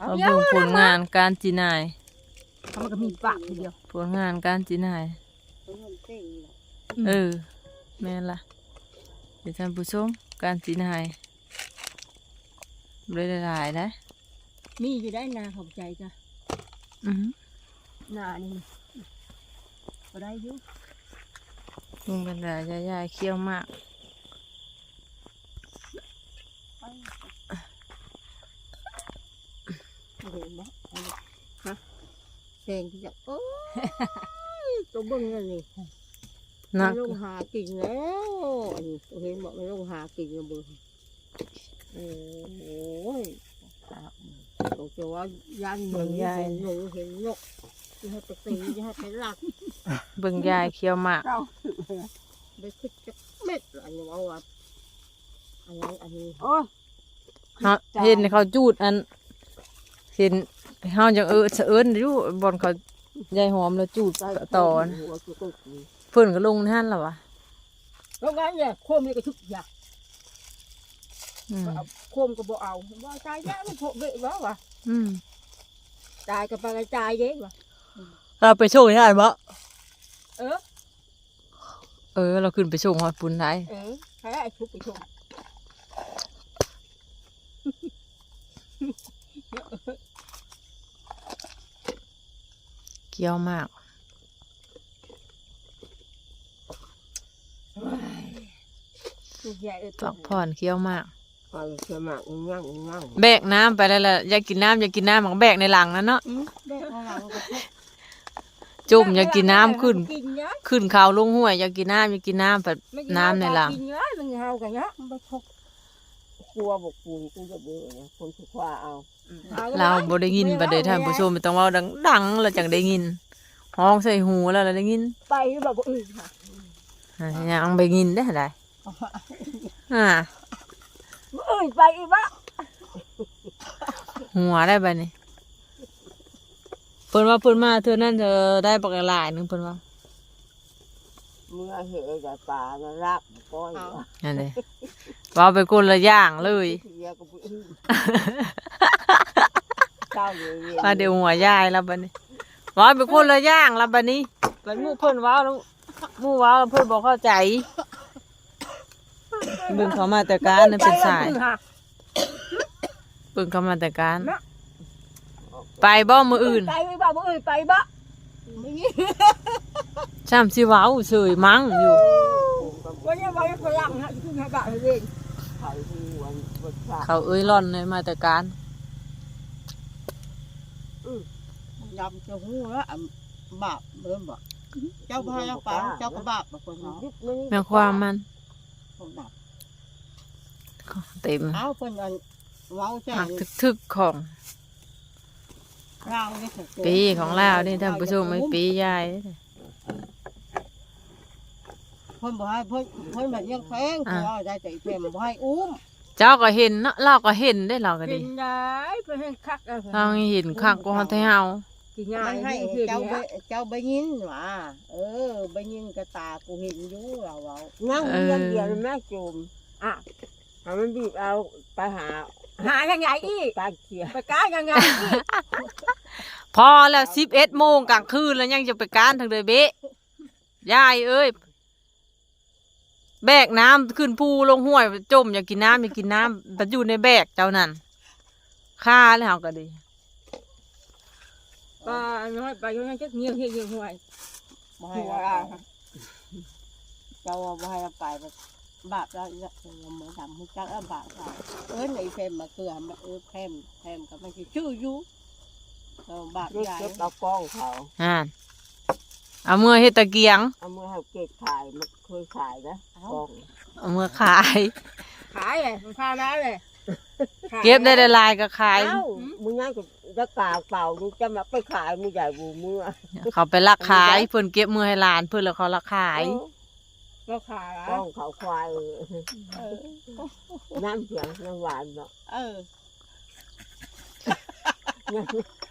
เอาเราเดี๋ยวเบิ่งผลงานการจีนายมันก็มีปากทีเดียวผลงานการจีนายเออแม่นล่ะเดี๋ยวท่านผู้ชมการจีนายเลยหลายๆนะ มีอยู่ได้นาขอบใจจ้ะอือหือนานี่ก็ได้อยู่ลุงบรรดาญาๆเคี้ยวมาก เห็นบ่ฮะแด งที่จะโอ้ยตัวเบิ่งนั่นนี่นัก มันลงหากินแล้วอันนี้ตัวเห็นบอกมันลงหากินแล้วเบิ่งโอ้ยครับตัวจะว่ายันหนูเห็นหนูเห็นนกที่ให้ไปตีที่ให้ไปหลักเบิ่งยายเคี้ยวมากเราไปคิดจะเม็ดอันนี้เอาว่าอันนี้อันนี้ โอ้ยเฮาเห็นเขาจูดอัน เห็นเฮาจังเออเสะเอิ้นอยู่บอนเขายายหอมแล้วจูดต่อนะหัวจุกเพิ่นก็ลงในหั่นล่ะวะแล้วงั้นเนี่ยโคมนี่ก็ทุกอย่างอืมโคมก็บ่เอาว่าตายแย่มันโผล่เบะวะวะอืมตายก็ไปกระจายเด้วะเราไปส่งได้บ่เออ เออ เราขึ้นไปส่งฮอดปุ่นได้เออใครไอ้ทุกไปชม คี้ยวมากทุกอย่างเออพักผ่อนเคี้ยวมากไปเชื่อมากง่างง่างแบกน้ำไปแล้วล่ะอยากกินน้ำอยากกินน้ำมันก็แบกในหลังนั่นเนาะอืมได้ข้างหลังก็จุ่มอยากกินน้ำขึ้น กินเยอะขึ้นเขาลงห้วยอยากกินน้ำอยากกินน้ำแบบไม่กิน้ำในหลัง กินเยอะมันเฮากันเยอะมันไปทกกลัวบอกกูกูจะเบื่อเนี่ยคนสุขว่าเอาอ เราบ่ได้ยินประเดี๋ยวท่านผู้ชมไม่ต้องเว่าดังๆเราจังได้ยินห้องใส่หูแล้วเราได้ยินไปแบบบ่อื่นค่ะอะยังไปยินได้ได้อ่าบ่อื่นไปอีกบ้าหัวได้ไปนี่เพิ่นว่าเพิ่นมาเธอนั่นเธอได้ปากหลายหนึงเพิ่นว่าเมื่อเหตุกับป่าก็รักก้อยนั่นเลยว่าไปคนละอย่างเลย เสียก็ไปอื้อเจ้าอยู่เย็น มาเดี๋ยวหัวยายแล้วบัดนี้ว่าไปคนละอย่างแล้วบัดนี้บัดหมู่เพิ่นเว้าแล้วหมู่เว้าแล้วเพิ่นบ่เข้าใจเบิ่งเขามาแต่การนั่นเป็นสายเบิ่งเขามาแต่การ ไปบ่มืออื่นไปไปบ้าบ่อื่นไปบ้าไม่มีช่ำสิเว้าเฉยมั้งอยู่วันนี้วันนี้ฝรั่งฮะขึ้นมาบ้าเลยไข่ที่วันวันพระเขาเอ้ยร่อนเลยมาแต่การ ยำจะหูแล้วอะบาปเบิ่มบ่เจ้าพายป่าเจ้าก็บาปบางคนเนาะแม่ความมันคนบาปเต็มเอาเพิ่นอันเว้าแจ้หังกทึกๆของเราเนี่ยปีของลาวนี่ท่านผู้ชมไม่ปียายเด้อเพิ่นบ่ให้เพิ่นเพิ่นแบบยังแพงเพราะว่าได้แต่เพิ่นบ่ให้อุ้มเจ้าก็เห็นเนาะเราก็เห็นได้เราก็กิดีนได้เพื่อให้คักเราเห็นคักกว่าที่เฮา กินง่าไม่ยให้ให้เจ้าเจ้าไปเจ้าไปยินว่าเออไปยินกระตากูเห็นอยู่เราเว้านั่งเรียนเดียวแม่จุมอะเอามันบีบเอาไปหา หายังไงอีกตาเขียไปก้ายังไงอีกพอแล้ว11โมงกลางคืนแล้วยังจะไปการทางเดยเบะยายเอ้ยแบกน้ำขึ้นภูลงห้วยจมอยากกินน้ำอยากกินน้ำมันอยู่ในแบกเจ้านั่นค่าแล้วเฮาก็ดีก็น้อยไปยังจะเงียบเงียบเงียบห่วยบ่ให้เราไปเจ้าบ่ให้เราไปแบบบาปแล้วเนี่ยเราเหมือนทำให้เจ้าเอาบาปเราเออในเฟมมาเกลือมาเออแพมแพมก็มันสิชื่ออยู่เราบาปใหญ่เก็บเอากล้องเขาอ่าเอามือเฮ็ดตะเกียง เอามือให้เก็บขายมันเคยขายนะกล้องเอามือขาย ขายเลยมันพาได้เลย เก็บได้หลายๆก็ขาย เอ้ามึงง่ายกับจะกาเปล่ามึงจะมาไปขายมึงใหญ่บูมือเขาไปลักขายเพิ่นเก็บมือให้หลานเพิ่นแล้วเขาลักขายก็ขายกล้องเขาควายน้ำเสียงน้ำหวานเนาะเออ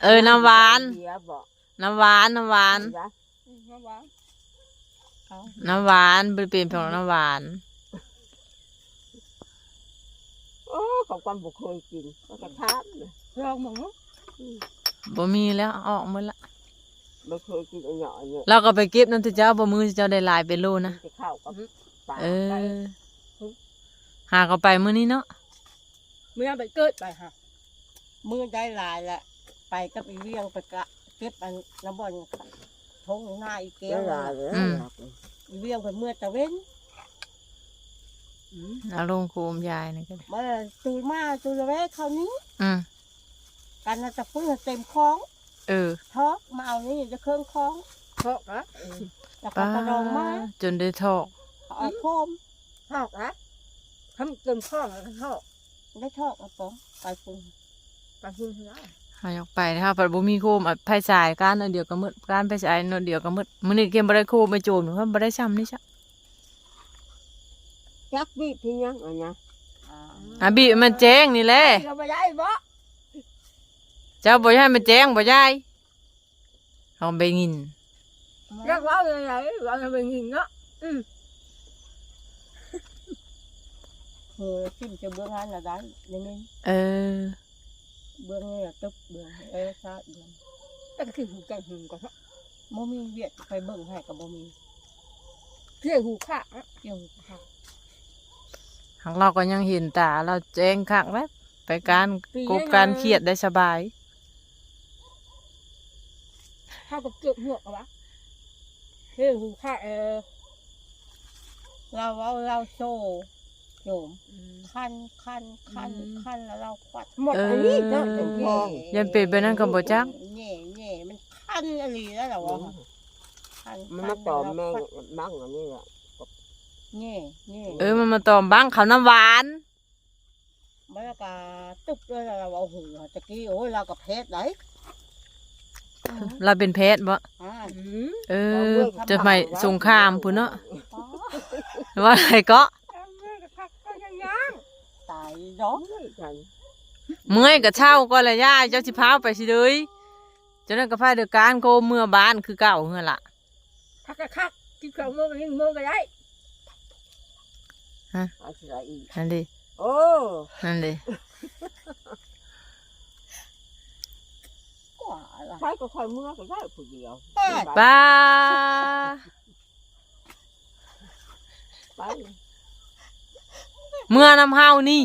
เออน้ำหวานเสียบอกน้ำหวานน้ำหวานนะมาบ้างน้ำหวานเป็นเป็นเพียงน้ำหวาน โอ้เขาความบุเคยกินก็กระทามเนี่ยลองมองบ่มีแล้วออกหมดละไม่เคยกินอันหน่อยเนี่ยเราก็ไปเก็บนั่นที่เจ้าบ่มือเจ้าได้หลายเป็นโลนะจะเข้ากับปลาเออหาก็ไปมื้อนี้เนาะเมื่อไปเกิดไปฮะมือได้หลายแหละไปกับอีเวียงไปกะเก็บอันน้ำบอลทงหน้าอีเกี้ยวอืมอีเวียงไปเมื่อตะเว้น เอาลงโคมยายนี่ก็ได้มาตื่นมาตื่นแว่เขานี้ อืมกันน่ะจะฟื้นเต็มคลองเออท็อกมาเอานี่จะเครื่องคลองทอกนะแล้วก็ป้ากระดองมาจนได้ทอกเขาเอาโคมทอกนะทำเกินข้องแล้วก็ทอกได้ทอกเอาปองไปฟุ้งไปพึ่งนะหายออกไปนะคะปัดบ่มีโคมอะไผสายการอันเดียวก็มืดการไผสายอันเดียวก็มืดมื้อนี้เกมบ่ได้โคมไปโจมเพราะบ่ได้ซ้ำนี่ซะ จักบีบพี่ยังอันเนี้ยอะบีบมันแจ้งนี่แหละเราไปได้บ่เจ้าบ่ให้มันแจ้งบ่ยายเอาไปงินรักเราอย่างไรเราจะเป็นหิงเนาะเออชิมจะเบื้องนั้นละได้ยังไงเออเบื้องนี่ละตึ๊บเบื้องเออซาเบื้องแต่ก็คือหูแกงหิงก่อนเนาะโมมีเวียดไปเบิ่งให้กับโมมีเพียงหูขาอะเกี่ยวค่ะทาง เราก็ยังเห็นตาเราแจ้งคักแล้วไปการกบการเครียดได้สบายเข้ากับเกือบหัวกอะวะเพียงหูขาเออเราเอาเราโซ่โยมคันคันคันคันแล้วเราควัดหมดอันนี้เนาะเออจังแย่ยันเป็นไปนั่นก็บ่จักแย่แย่มันคันอะไรแล้วเหรอวะคันมันมาตอมแม่งบ้างอันนี้แหละ แย่แย่เออมันมาตอมบ้างเขาวน้ำหวานมันก็ตึ๊บเลยเราเอาหูตะกี้โอ้ยเรากับเพชรไหนเราเป็นเพศบ่อ่าอืมเออจะไม่สงครามพุ่นเนาะว่าอะไรก็เอาเมื่อกระทักก็ยังยังตายร้องกันเมื่อยกับเช่าก็เลยย่าเจ้าสิพาไปสิเลยเจ้านั่นก็พาเดือการโกเมื่อบ้านคือเก่าเฮือล่ะทักกะคักกินข้าวโมงก็ยังโมงก็ได้ อาศัยอีกนั่นดิโอ้นั่นดิกว่าละใช้ก็ค่อยเมื่อก็ได้ผู้เดียวป้าไปเมื่อนำเฮานี่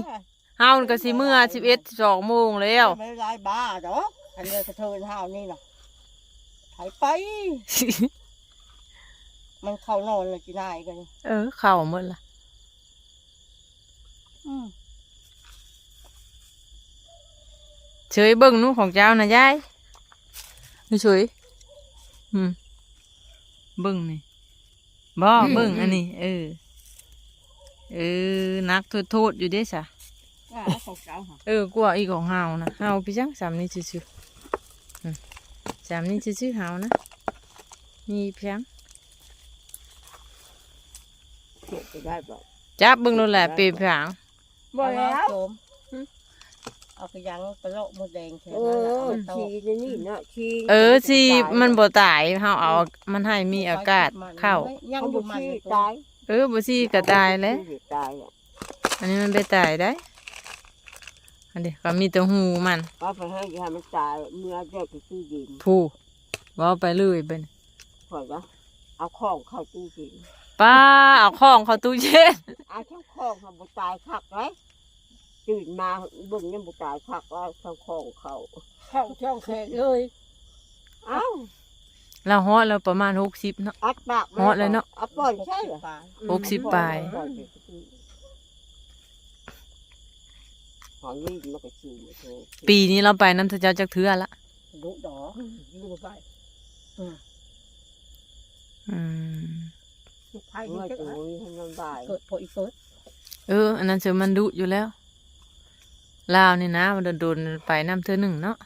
เฮานี่ก็สิเมื่อสิบเอ็ดสองโมงแล้วไม่ได้บ้าดอกอันนี้กระเทินห้าวนี่น่ะหายไป มันเข้านอนเลยจีนายกัน เออ เข้าหมดละอืม เฉยเบิ่งหนู้ของเจ้านะยายนี่เฉยอืมเบิ่งนี่บ่เบิ่งอันนี้เออ เออนักโทษโทษอยู่เด้สะอ่าของเจ้าค่ะเออกลัวอีกของเฮานะเฮาพี่จังสามนี่ซื่อๆอืมสามนี่ซื่อๆเฮานะมีเพียงเก็บไปได้บ่จับเบิ่งโลดแหละเปรียบเพียง บ่แล้วโจมเอากระยังกระโลกมดแดงแค่โอ้นั้นน่ะเอาชีไปนี่นี่เนาะชีเออสิมันบ่ตายเฮาเอามันให้มีอากาศเข้า ยังเขาอบยู่อกมันชีเลยตายเออบ่สิก็ตายแล้วชีตายอะอันนี้มันไปตายได้ อันนี้ก็มีแต่หูมันก็ไปให้ยามันตายเมื่อเจ้าไปซื้อดินผู้ว่าไปเลยเป็นข่อยก็เอาของเข้าตู้ดินป้าเอาของเข้าตู้เย็นเอาทั้งของเขาบ่ตายคักไว้ ตื่นมาเบิ่งยังบ่ตายคักว่าทั้งของเขาเข้าช่องแขกเลยเอ้าเราฮอดแล้วประมาณหกสิบเนาะ อัดปากเหาะเลยเนาะ อัดป้อนใช่เหรอปลาหกสิบปลายของนี่มันก็ชื่อโทปีนี้เราไปน้ำทะเจ้าจักเทือละดุดออยู่ไปอืมไผ่ดีเมื่อจังตัวอะนี้ให้มันบ่ายเกิดพออีเกิดเออ อันนั้นเสือมันดุอยู่แล้ว ลาวนี่นะมันโดนๆไปน้ำเทือหนึ่งเนาะ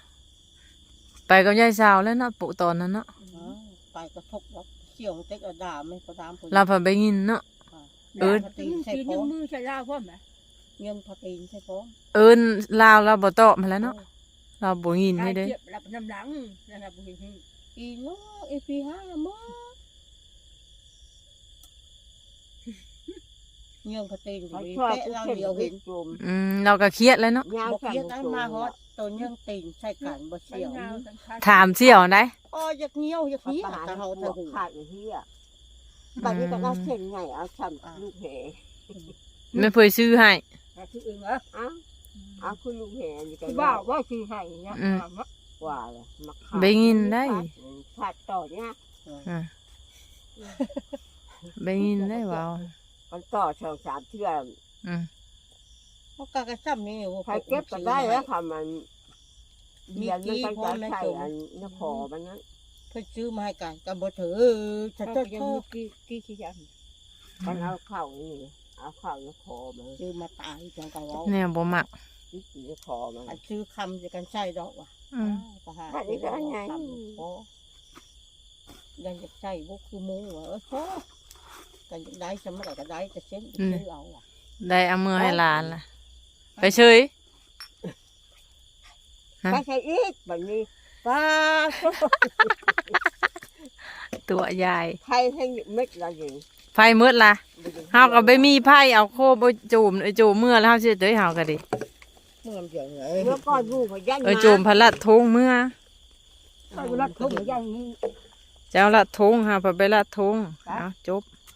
ไปกับยายสาวแล้วเนาะปุตอนนั้นเนาะอ๋อไปกระทบแล้วเขี่ยวเต็กเอาดาไม่ก็ตามผลเราพอไปยินเนาะเอิ้นตีนใส่กินพร้ยัองมมือใช้ลาวพ่อมไหมเงินพอตีนใช่พร้อมเอินลาวเราบ่ตอบมาแล้วเนาะเราบ่ยินให้เด้เจ็บรับน้ำหลังนะครับบุญหิงอีโน่อีปีห้ามื้อ เงินพอตีนเขาดีชอบเป๊ะเราเดียวเห็นจุ่มอืมเราก็เครียดแล้วเนาะยาวบอกแข็งเพียงนั้นมาฮอดตัวยังตีนใส่กันบ่เสียวถามเสี่ยวได้อ๋ออยากเงี้ยวอยากเขาเงี้ยประหารแต่เขาเขาหัเธวอขาดอย่างที่อะบัดนี้ก็เอาเส้นใหญ่เอาช้ำลูกแหไม่เคยซื้อให้ที่อื่นเหรอเอาเอาคือลูกแหนี่ก็ที่บ้าว่าคือให้เนี่ยอืมกว่าเลยมาขาดได้ยินได้ขาดต่อเนี่ยอะไปยินได้เว่า มันต่อสองสามเทื่ออืมเพราะกากระซ้ำนี่ใครเก็บก็ได้แล้วค่ะมันเรียนมันตั้งใจใส่อันนคอมันนั้นเพิ่นซื้อมาให้กันกันบ่ถือถ้าถ้าจะจะยังโทมีษกี่กี่กี่อย่างมันเอาเข่านี่เอาเข่านคอมันซื้อมาตายจังก็เว้าแนวบ่มักที่สีนคอมันอันซื้อคำจะกันใช่ดอกว่ะอืมก็หาอันนี้ก็อันใหญ่โอ้ยังจะใช่บ่คือหมูว่ะเออโธ่ กันจะได้สมัยก็ได้จะเส้นจะซื้อเอาว่ะได้เอามือให้หลานล่ะ ไปเฉยฮะไปใส่อีกแบบนี้ป้าตัวยายไทยให้เม็ดละอย่างไฟมืดล่ะเฮาก็ไปมีไผ่เอาโคบ่จูมไอ้จูมเมื่อแล้วเฮาสิเด้ยเฮาก็ดิเมื่อมันเดี๋ยวไงเมื่อก่อนลูกพยันเอ้ยจูมพลัดทงเมื่อถ้าเวลาเขาอย่างนี้เจ้าละทงเฮาไปไปละทงเอาจบ